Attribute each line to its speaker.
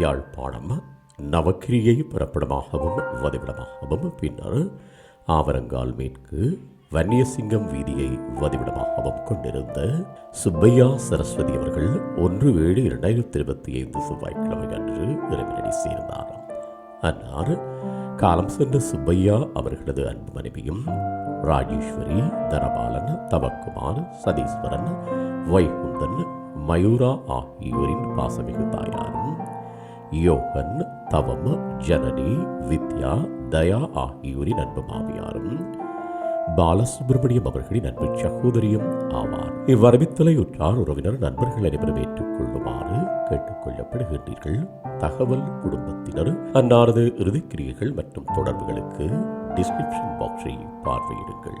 Speaker 1: யாழ்ப்பாணம் நவக்கிரியை பிறப்பிடமாகவும் வதிவிடமாகவும் பின்னர் ஆவரங்கால் மேற்கு வன்னியசிங்கம் வீதியை வதிவிடமாகவும் கொண்டிருந்த சுப்பையா சரஸ்வதி அவர்கள் ஒன்று ஏழு இரண்டாயிரத்தி இருபத்தி ஐந்து செவ்வாய்க்கிழமை அன்று இறைவனடி சேர்ந்தார். அன்னார் காலம் சென்ற சுப்பையா அவர்களது அன்பு மனைவியும் ராஜேஸ்வரி தனபாலன் தவக்குமார் சதீஸ்வரன் வைகுந்தன் மயூரா ஆகியோரின் பாசமிகு தாயாரும் யோகன் தவம் ஜனனி வித்யா தயா ஆகியோரின் அன்பு மாமியாரும் பாலசுப்ரமணியம் அவர்களின் அன்பு சகோதரியும் ஆவார். இவ்வரவித்தலை உற்றார் உறவினர் நண்பர்கள் அனைவரும் ஏற்றுக்கொள்ளுமாறு கேட்டுக்கொள்ளப்படுகின்றீர்கள். தகவல் குடும்பத்தினர் அன்னாரது இறுதிக்கிரியைகள் மற்றும் தொடர்புகளுக்கு டிஸ்கிரிப்ஷன் பாக்ஸை பார்வையிடுங்கள்.